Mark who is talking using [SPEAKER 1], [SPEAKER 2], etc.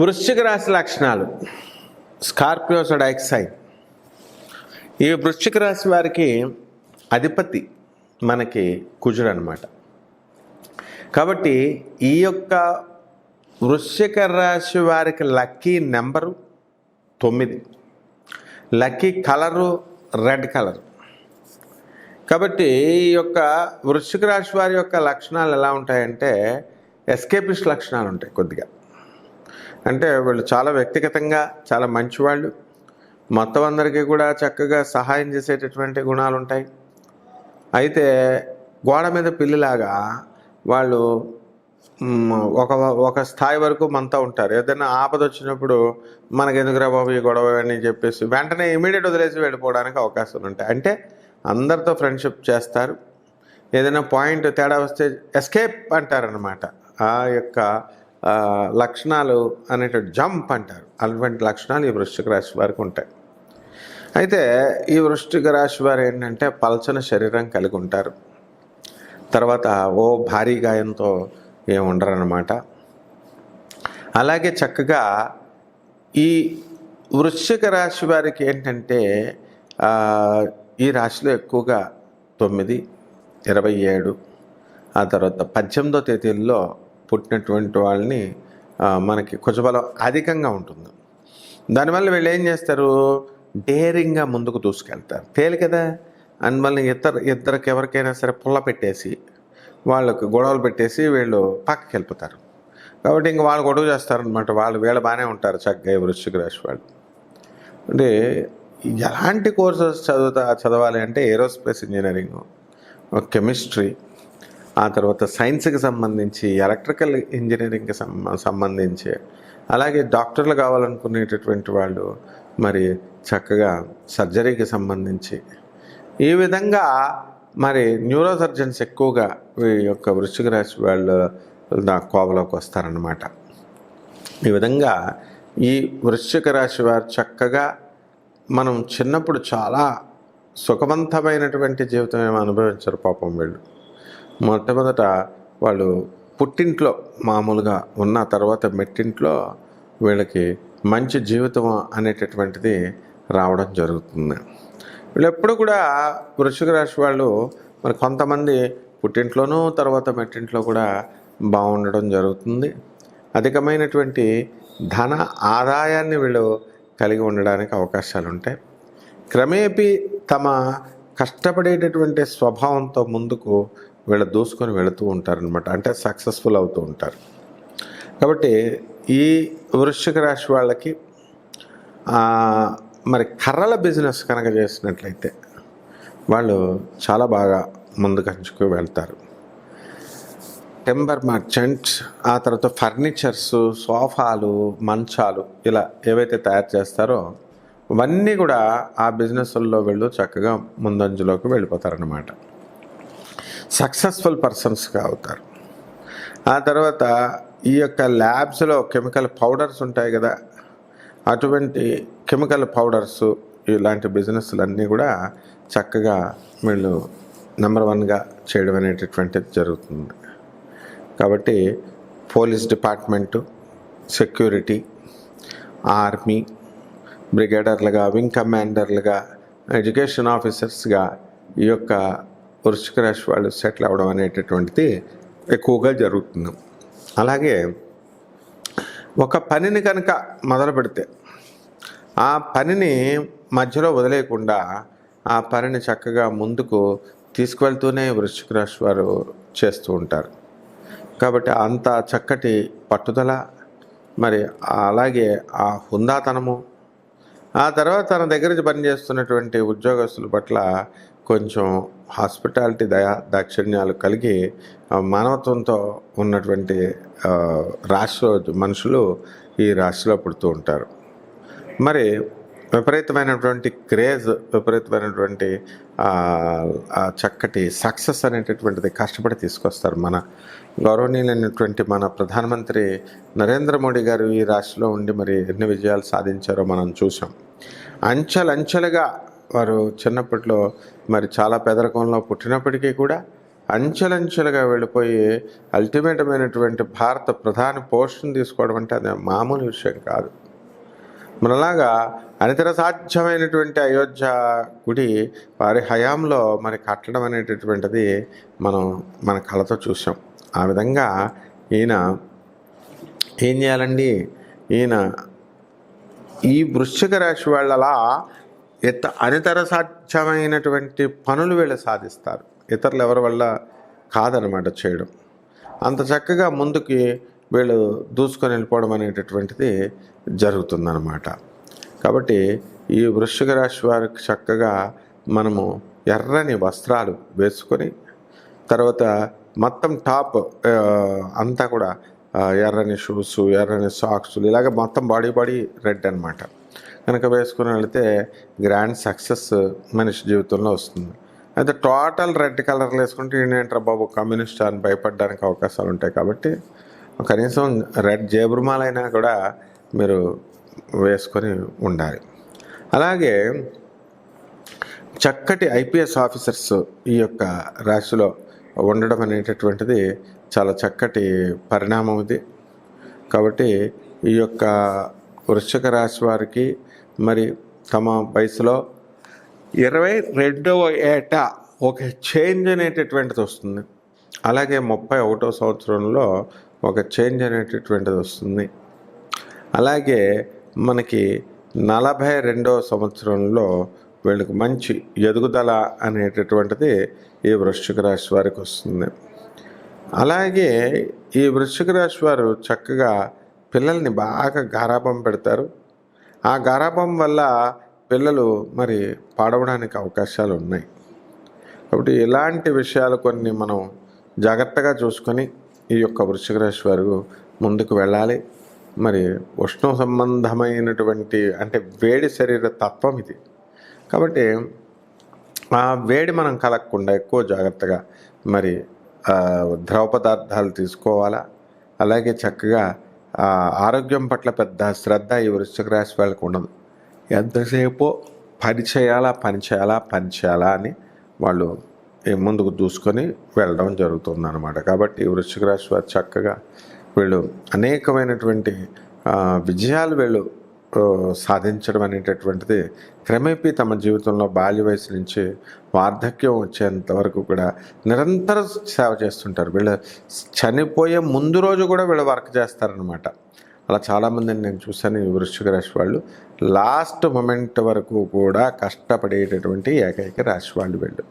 [SPEAKER 1] వృశ్చిక రాశి లక్షణాలు. స్కార్పియో సైన్ ఈ వృశ్చిక రాశి వారికి అధిపతి మనకి కుజుడు అనమాట కాబట్టి ఈ యొక్క వృశ్చిక రాశి వారికి లక్కీ నెంబరు తొమ్మిది. Lucky colour red colour. కాబట్టి ఈ యొక్క వృశ్చిక రాశి వారి యొక్క లక్షణాలు ఎలా ఉంటాయంటే ఎస్కేపిస్ట్ లక్షణాలు ఉంటాయి కొద్దిగా. అంటే వీళ్ళు చాలా వ్యక్తిగతంగా చాలా మంచివాళ్ళు. మొత్తం అందరికీ కూడా చక్కగా సహాయం చేసేటటువంటి గుణాలు ఉంటాయి అయితే గోడ మీద పిల్లిలాగా వాళ్ళు ఒక ఒక స్థాయి వరకు మనతో ఉంటారు. ఏదైనా ఆపద వచ్చినప్పుడు మనకి ఎందుకురా బాబు ఈ గొడవ అని చెప్పేసి వెంటనే ఇమీడియట్ వదిలేసి వెళ్ళిపోవడానికి అవకాశాలు ఉంటాయి. అంటే అందరితో ఫ్రెండ్షిప్ చేస్తారు. ఏదైనా పాయింట్ తేడా వస్తే ఎస్కేప్ అంటారనమాట ఆ యొక్క లక్షణాలు అనేటువంటి జంప్ అంటారు. అటువంటి లక్షణాలు ఈ వృశ్చిక రాశి వారికి ఉంటాయి. అయితే ఈ వృష్టిక రాశి వారు ఏంటంటే పల్చన శరీరం కలిగి ఉంటారు. తర్వాత ఓ భారీ గాయంతో ఏముండరనమాట అలాగే చక్కగా ఈ వృశ్చిక రాశి వారికి ఏంటంటే ఈ రాశిలో ఎక్కువగా తొమ్మిది ఇరవై ఏడు ఆ తర్వాత పద్దెనిమిదో తేదీల్లో పుట్టినటువంటి వాళ్ళని మనకి కుజబలం అధికంగా ఉంటుంది. దానివల్ల వీళ్ళు ఏం చేస్తారు? డేరింగ్గా ముందుకు దూసుకెళ్తారు. తేలి కదా? అందువల్ల ఇద్దరు ఇద్దరికి ఎవరికైనా సరే పుల్ల పెట్టేసి వాళ్ళకు గొడవలు పెట్టేసి వీళ్ళు పక్కకి వెళ్ళిపోతారు కాబట్టి ఇంక వాళ్ళు గొడవ చేస్తారనమాట వాళ్ళు వీళ్ళు బాగానే ఉంటారు చక్కగా వృశ్చిక రాశి వాళ్ళు. అంటే ఎలాంటి కోర్సెస్ చదువుతా చదవాలి అంటే ఏరోస్పేస్ ఇంజనీరింగ్ కెమిస్ట్రీ ఆ తర్వాత సైన్స్కి సంబంధించి ఎలక్ట్రికల్ ఇంజనీరింగ్కి సంబంధించి అలాగే డాక్టర్లు కావాలనుకునేటటువంటి వాళ్ళు మరి చక్కగా సర్జరీకి సంబంధించి. ఈ విధంగా మరి న్యూరో సర్జన్స్ ఎక్కువగా ఈ యొక్క వృశ్చిక రాశి వాళ్ళు నా కోవలోకి వస్తారనమాట ఈ విధంగా ఈ వృశ్చిక రాశి వారు చక్కగా మనం చిన్నప్పుడు చాలా సుఖవంతమైనటువంటి జీవితం ఏమో అనుభవించరు పాపం వీళ్ళు. మొట్టమొదట వాళ్ళు పుట్టింట్లో మామూలుగా ఉన్న తర్వాత మెట్టింట్లో వీళ్ళకి మంచి జీవితం అనేటటువంటిది రావడం జరుగుతుంది. వీళ్ళు ఎప్పుడు కూడా వృషిక రాశి వాళ్ళు మరి కొంతమంది పుట్టింట్లోనూ తర్వాత మెట్టింట్లో కూడా బాగుండడం జరుగుతుంది. అధికమైనటువంటి ధన ఆదాయాన్ని వీళ్ళు కలిగి ఉండడానికి అవకాశాలు ఉంటాయి. క్రమేపీ తమ కష్టపడేటటువంటి స్వభావంతో ముందుకు వీళ్ళు దూసుకొని వెళుతూ ఉంటారనమాట అంటే సక్సెస్ఫుల్ అవుతూ ఉంటారు. కాబట్టి ఈ వృశ్చిక రాశి వాళ్ళకి మరి కర్రల బిజినెస్ కనుక చేసినట్లయితే వాళ్ళు చాలా బాగా ముందుకంచుకు వెళ్తారు. టెంబర్ మర్చెంట్స్ ఆ తర్వాత ఫర్నిచర్స్ సోఫాలు మంచాలు ఇలా ఏవైతే తయారు చేస్తారో అవన్నీ కూడా ఆ బిజినెస్ల్లో వెళ్ళు చక్కగా ముందంజలోకి వెళ్ళిపోతారనమాట సక్సెస్ఫుల్ పర్సన్స్గా అవుతారు. ఆ తర్వాత ఈ యొక్క ల్యాబ్స్లో కెమికల్ పౌడర్స్ ఉంటాయి కదా అటువంటి కెమికల్ పౌడర్స్ ఇలాంటి బిజినెస్లన్నీ కూడా చక్కగా వీళ్ళు నెంబర్ వన్గా చేయడం అనేటటువంటిది జరుగుతుంది. కాబట్టి పోలీస్ డిపార్ట్మెంటు సెక్యూరిటీ ఆర్మీ బ్రిగేడర్లుగా వింగ్ కమాండర్లుగా ఎడ్యుకేషన్ ఆఫీసర్స్గా ఈ యొక్క వృశ్చిక రాశి వాళ్ళు సెటిల్ అవ్వడం అనేటటువంటిది ఎక్కువగా జరుగుతుంది. అలాగే ఒక పనిని కనుక మొదలు పెడితే ఆ పనిని మధ్యలో వదిలేయకుండా ఆ పనిని చక్కగా ముందుకు తీసుకువెళ్తూనే వృశ్చిక రాశి వారు చేస్తూ ఉంటారు. కాబట్టి అంత చక్కటి పట్టుదల మరి అలాగే ఆ హుందాతనము ఆ తర్వాత తన దగ్గర పనిచేస్తున్నటువంటి ఉద్యోగస్తుల పట్ల కొంచెం హాస్పిటాలిటీ దయా దాక్షిణ్యాలు కలిగి మానవత్వంతో ఉన్నటువంటి ఆ, రాశిలో మనుషులు ఈ రాశిలో పుడుతూ ఉంటారు. మరి విపరీతమైనటువంటి క్రేజ్ విపరీతమైనటువంటి చక్కటి సక్సెస్ అనేటటువంటిది కష్టపడి తీసుకొస్తారు మన గౌరవనీయులైనటువంటి మన ప్రధానమంత్రి నరేంద్ర మోడీ గారు ఈ రాష్ట్రంలో ఉండి మరి ఎన్ని విజయాలు సాధించారో మనం చూసాం అంచెలంచెలుగా వారు చిన్నప్పట్లో మరి చాలా పేదరికంలో పుట్టినప్పటికీ కూడా అంచెలంచెలుగా వెళ్ళిపోయి అల్టిమేటమైనటువంటి భారత ప్రధాని పోస్టును తీసుకోవడం అంటే అది మామూలు విషయం కాదు. మనలాగా అనితర సాధ్యమైనటువంటి అయోధ్య గుడి వారి హయాంలో మరి కట్టడం అనేటటువంటిది మనం మన కళతో చూసాం ఆ విధంగా ఈయన ఏం చేయాలండి? ఈయన ఈ వృశ్చిక రాశి వాళ్ళలా ఇత అనితర సాధ్యమైనటువంటి పనులు వీళ్ళు సాధిస్తారు. ఇతరులు ఎవరి వల్ల కాదనమాట చేయడం. అంత చక్కగా ముందుకి వీళ్ళు దూసుకొని వెళ్ళిపోవడం అనేటటువంటిది జరుగుతుందన్నమాట. కాబట్టి ఈ వృశ్చిక రాశి వారికి చక్కగా మనము ఎర్రని వస్త్రాలు వేసుకొని తర్వాత మొత్తం టాప్ అంతా కూడా ఎర్రని షూస్ ఎర్రని సాక్స్లు ఇలాగ మొత్తం బాడీ బాడీ రెడ్ అనమాట కనుక వేసుకుని వెళితే గ్రాండ్ సక్సెస్ మనిషి జీవితంలో వస్తుంది. అయితే టోటల్ రెడ్ కలర్లు వేసుకుంటే ఏంటంటారా బాబు కమ్యూనిస్ట్ అని భయపడడానికి అవకాశాలు ఉంటాయి కాబట్టి కనీసం రెడ్ జేబురుమాలైనా కూడా మీరు వేసుకొని ఉండాలి. అలాగే చక్కటి ఐపీఎస్ ఆఫీసర్స్ ఈ యొక్క రాశిలో ఉండడం అనేటటువంటిది చాలా చక్కటి పరిణామం ఇది. కాబట్టి ఈ యొక్క వృశ్చిక రాశి వారికి మరి తమ వయసులో ఇరవై రెండవ ఏట ఒక చేంజ్ అనేటటువంటిది వస్తుంది. అలాగే ముప్పై ఒకటో సంవత్సరంలో ఒక చేంజ్ అనేటటువంటిది వస్తుంది. అలాగే మనకి నలభై రెండవ సంవత్సరంలో వీళ్ళకి మంచి ఎదుగుదల అనేటటువంటిది ఈ వృశ్చిక రాశి వారికి వస్తుంది. అలాగే ఈ వృశ్చిక రాశి వారు చక్కగా పిల్లల్ని బాగా గారాబం పెడతారు. ఆ గారాబం వల్ల పిల్లలు మరి పాడవడానికి అవకాశాలు ఉన్నాయి. కాబట్టి ఇలాంటి విషయాలు కొన్ని మనం జాగ్రత్తగా చూసుకొని ఈ యొక్క వృశ్చిక రాశి వారు ముందుకు వెళ్ళాలి. మరి ఉష్ణ సంబంధమైనటువంటి అంటే వేడి శరీర తత్వం ఇది. కాబట్టి ఆ వేడి మనం కలగకుండా ఎక్కువ జాగ్రత్తగా మరి ద్రవ పదార్థాలు తీసుకోవాలా? అలాగే చక్కగా ఆరోగ్యం పట్ల పెద్ద శ్రద్ధ ఈ వృశ్చిక రాశి వాళ్ళకి ఉండదు. ఎంతసేపు పని చేయాలా పని చేయాలా పని చేయాలా అని వాళ్ళు ముందుకు దూసుకొని వెళ్ళడం జరుగుతుంది అనమాట కాబట్టి వృశ్చిక రాశి వారు చక్కగా వీళ్ళు అనేకమైనటువంటి విజయాలు వీళ్ళు సాధించడం అనేటటువంటిది క్రమేపీ తమ జీవితంలో బాల్య వయసు నుంచి వార్ధక్యం వచ్చేంత వరకు కూడా నిరంతర సేవ చేస్తుంటారు. వీళ్ళు చనిపోయే ముందు రోజు కూడా వీళ్ళు వర్క్ చేస్తారనమాట అలా చాలామందిని నేను చూశాను ఈ వృశ్చిక రాశి వాళ్ళు. లాస్ట్ మొమెంట్ వరకు కూడా కష్టపడేటటువంటి ఏకైక రాశి వాళ్ళు వీళ్ళు.